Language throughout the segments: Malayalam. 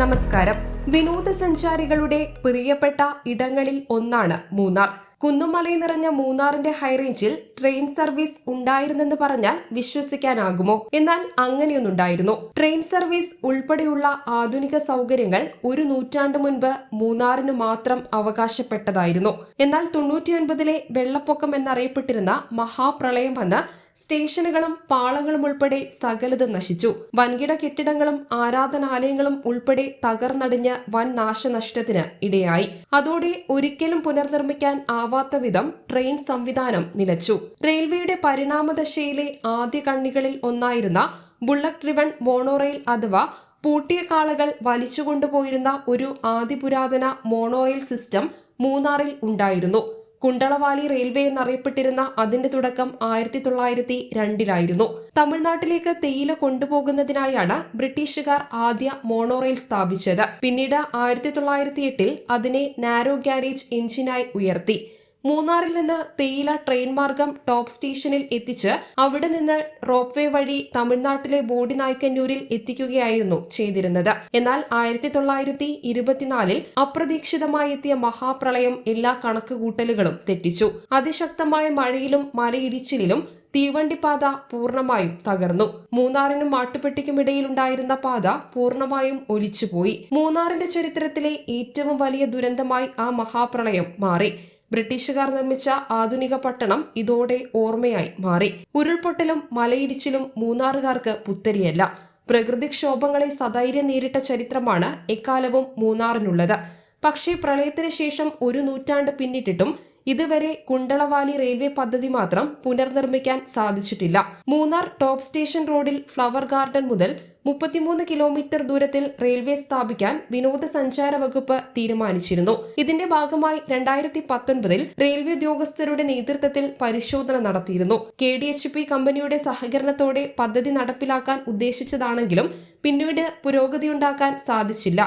നമസ്കാരം. വിനോദസഞ്ചാരികളുടെ പ്രിയപ്പെട്ട ഇടങ്ങളിൽ ഒന്നാണ് മൂന്നാർ. കുന്നുമലയിൽ നിറഞ്ഞ മൂന്നാറിന്റെ ഹൈറേഞ്ചിൽ ട്രെയിൻ സർവീസ് ഉണ്ടായിരുന്നെന്ന് പറഞ്ഞാൽ വിശ്വസിക്കാനാകുമോ? എന്നാൽ അങ്ങനെയൊന്നുണ്ടായിരുന്നു. ട്രെയിൻ സർവീസ് ഉൾപ്പെടെയുള്ള ആധുനിക സൗകര്യങ്ങൾ ഒരു നൂറ്റാണ്ട് മുൻപ് മൂന്നാറിന് മാത്രം അവകാശപ്പെട്ടതായിരുന്നു. എന്നാൽ തൊണ്ണൂറ്റിയൊൻപതിലെ വെള്ളപ്പൊക്കം എന്നറിയപ്പെട്ടിരുന്ന മഹാപ്രളയം വന്ന് സ്റ്റേഷനുകളും പാളങ്ങളും ഉൾപ്പെടെ സകലത് നശിച്ചു. വൻകിട കെട്ടിടങ്ങളും ആരാധനാലയങ്ങളും ഉൾപ്പെടെ തകർന്നടിഞ്ഞ് വൻ നാശനഷ്ടത്തിന് ഇടയായി. അതോടെ ഒരിക്കലും പുനർനിർമ്മിക്കാൻ ആവാത്ത വിധം ട്രെയിൻ സംവിധാനം നിലച്ചു. റെയിൽവേയുടെ പരിണാമദശയിലെ ആദ്യ കണ്ണികളിൽ ഒന്നായിരുന്ന ബുള്ളറ്റ് ഡ്രിവൺ മോണോറെയിൽ അഥവാ പൂട്ടിയ കാളകൾ വലിച്ചുകൊണ്ടുപോയിരുന്ന ഒരു ആദിപുരാതന മോണോറെയിൽ സിസ്റ്റം മൂന്നാറിൽ ഉണ്ടായിരുന്നു. കുണ്ടളവാലി റെയിൽവേ എന്നറിയപ്പെട്ടിരുന്ന അതിന്റെ തുടക്കം ആയിരത്തി തൊള്ളായിരത്തി രണ്ടിലായിരുന്നു തമിഴ്നാട്ടിലേക്ക് തേയില കൊണ്ടുപോകുന്നതിനായാണ് ബ്രിട്ടീഷുകാർ ആദ്യ മോണോറെയിൽ സ്ഥാപിച്ചത്. പിന്നീട് ആയിരത്തി തൊള്ളായിരത്തി എട്ടിൽ അതിനെ നാരോ ഗ്യാരേജ് എഞ്ചിനായി ഉയർത്തി. മൂന്നാറിൽ നിന്ന് തേയില ട്രെയിൻ മാർഗം ടോപ്പ് സ്റ്റേഷനിൽ എത്തിച്ച് അവിടെ നിന്ന് റോപ്വേ വഴി തമിഴ്നാട്ടിലെ ബോഡി നായ്ക്കന്നൂരിൽ എത്തിക്കുകയായിരുന്നു ചെയ്തിരുന്നത്. എന്നാൽ ആയിരത്തി തൊള്ളായിരത്തി ഇരുപത്തിനാലിൽ അപ്രതീക്ഷിതമായി എത്തിയ മഹാപ്രളയം എല്ലാ കണക്കുകൂട്ടലുകളും തെറ്റിച്ചു. അതിശക്തമായ മഴയിലും മലയിടിച്ചിലിലും തീവണ്ടിപ്പാത പൂർണമായും തകർന്നു. മൂന്നാറിനും മാട്ടുപെട്ടിക്കുമിടയിലുണ്ടായിരുന്ന പാത പൂർണമായും ഒലിച്ചുപോയി. മൂന്നാറിന്റെ ചരിത്രത്തിലെ ഏറ്റവും വലിയ ദുരന്തമായി ആ മഹാപ്രളയം മാറി. ബ്രിട്ടീഷുകാർ നിർമ്മിച്ച ആധുനിക പട്ടണം ഇതോടെ ഓർമ്മയായി മാറി. ഉരുൾപൊട്ടലും മലയിടിച്ചിലും മൂന്നാറുകാർക്ക് പുത്തരിയല്ല. പ്രകൃതിക്ഷോഭങ്ങളെ സധൈര്യം നേരിട്ട ചരിത്രമാണ് എക്കാലവും മൂന്നാറിനുള്ളത്. പക്ഷേ പ്രളയത്തിന് ശേഷം ഒരു നൂറ്റാണ്ട് പിന്നിട്ടിട്ടും ഇതുവരെ കുണ്ടളവാലി റെയിൽവേ പദ്ധതി മാത്രം പുനർനിർമ്മിക്കാൻ സാധിച്ചിട്ടില്ല. മൂന്നാർ ടോപ്പ് സ്റ്റേഷൻ റോഡിൽ ഫ്ലവർ ഗാർഡൻ മുതൽ മുപ്പത്തിമൂന്ന് കിലോമീറ്റർ ദൂരത്തിൽ റെയിൽവേ സ്ഥാപിക്കാൻ വിനോദസഞ്ചാര വകുപ്പ് തീരുമാനിച്ചിരുന്നു. ഇതിന്റെ ഭാഗമായി രണ്ടായിരത്തി പത്തൊൻപതിൽ റെയിൽവേ ഉദ്യോഗസ്ഥരുടെ നേതൃത്വത്തിൽ പരിശോധന നടത്തിയിരുന്നു. കെ ഡി എച്ച് പി കമ്പനിയുടെ സഹകരണത്തോടെ പദ്ധതി നടപ്പിലാക്കാൻ ഉദ്ദേശിച്ചതാണെങ്കിലും പിന്നീട് പുരോഗതിയുണ്ടാക്കാൻ സാധിച്ചില്ല.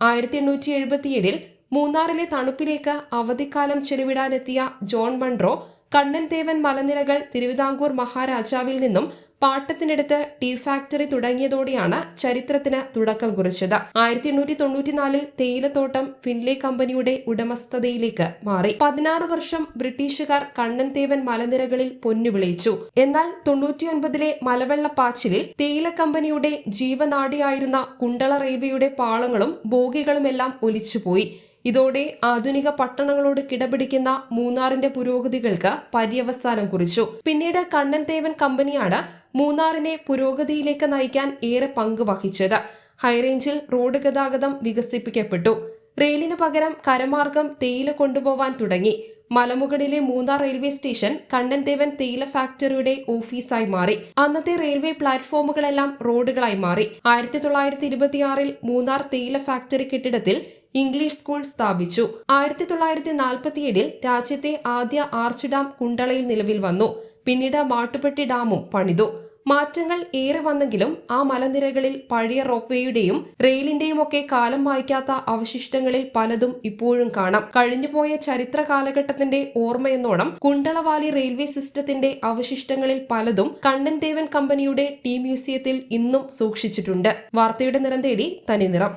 ആയിരത്തി എണ്ണൂറ്റി എഴുപത്തിയേഴിൽ മൂന്നാറിലെ തണുപ്പിലേക്ക് അവധിക്കാലം ചെലവിടാനെത്തിയ ജോൺ മൺട്രോ കണ്ണൻ ദേവൻ മലനിരകൾ തിരുവിതാംകൂർ മഹാരാജാവിൽ നിന്നും പാട്ടത്തിനെടുത്ത് ടീ ഫാക്ടറി തുടങ്ങിയതോടെയാണ് ചരിത്രത്തിന് തുടക്കം കുറിച്ചത്. ആയിരത്തി എണ്ണൂറ്റി തൊണ്ണൂറ്റിനാലിൽ തേയിലത്തോട്ടം ഫിൻലെ കമ്പനിയുടെ ഉടമസ്ഥതയിലേക്ക് മാറി. പതിനാറ് വർഷം ബ്രിട്ടീഷുകാർ കണ്ണൻ തേവൻ മലനിരകളിൽ പൊന്നുവിളിച്ചു എന്നാൽ തൊണ്ണൂറ്റിയൊൻപതിലെ മലവെള്ളപ്പാച്ചിലിൽ തേയില കമ്പനിയുടെ ജീവനാടിയായിരുന്ന കുണ്ടള റെയിൽവേയുടെ പാളങ്ങളും ബോഗികളുമെല്ലാം ഒലിച്ചുപോയി. ഇതോടെ ആധുനിക പട്ടണങ്ങളോട് കിടപിടിക്കുന്ന മൂന്നാറിന്റെ പുരോഗതികൾക്ക് പര്യവസാനം കുറിച്ചു. പിന്നീട് കണ്ണൻ തേവൻ കമ്പനിയാണ് മൂന്നാറിനെ പുരോഗതിയിലേക്ക് നയിക്കാൻ ഏറെ പങ്ക് വഹിച്ചത്. ഹൈറേഞ്ചിൽ റോഡ് ഗതാഗതം വികസിപ്പിക്കപ്പെട്ടു. റെയിലിന് പകരം കരമാർഗം തേയില കൊണ്ടുപോവാൻ തുടങ്ങി. മലമുകളിലെ മൂന്നാർ റെയിൽവേ സ്റ്റേഷൻ കണ്ണൻദേവൻ തേയില ഫാക്ടറിയുടെ ഓഫീസായി മാറി. അന്നത്തെ റെയിൽവേ പ്ലാറ്റ്ഫോമുകളെല്ലാം റോഡുകളായി മാറി. ആയിരത്തി തൊള്ളായിരത്തി ഇരുപത്തിയാറിൽ മൂന്നാർ തേയില ഫാക്ടറി കെട്ടിടത്തിൽ ഇംഗ്ലീഷ് സ്കൂൾ സ്ഥാപിച്ചു. ആയിരത്തി തൊള്ളായിരത്തി നാൽപ്പത്തിയേഴിൽ രാജ്യത്തെ ആദ്യ ആർച്ച് ഡാം കുണ്ടളയിൽ നിലവിൽ വന്നു. പിന്നീട് മാട്ടുപ്പെട്ടി ഡാമും പണിതു. മാറ്റങ്ങൾ ഏറെ വന്നെങ്കിലും ആ മലനിരകളിൽ പഴയ റോപ്വേയുടെയും റെയിലിന്റെയും ഒക്കെ കാലം വായിക്കാത്ത അവശിഷ്ടങ്ങളിൽ പലതും ഇപ്പോഴും കാണാം. കഴിഞ്ഞുപോയ ചരിത്ര കാലഘട്ടത്തിന്റെ ഓർമ്മയെന്നോണം കുണ്ടളവാലി റെയിൽവേ സിസ്റ്റത്തിന്റെ അവശിഷ്ടങ്ങളിൽ പലതും കണ്ണൻ ദേവൻ കമ്പനിയുടെ ടീം മ്യൂസിയത്തിൽ ഇന്നും സൂക്ഷിച്ചിട്ടുണ്ട്. വാർത്തയുടെ നിറം തേടി തനി നിറം.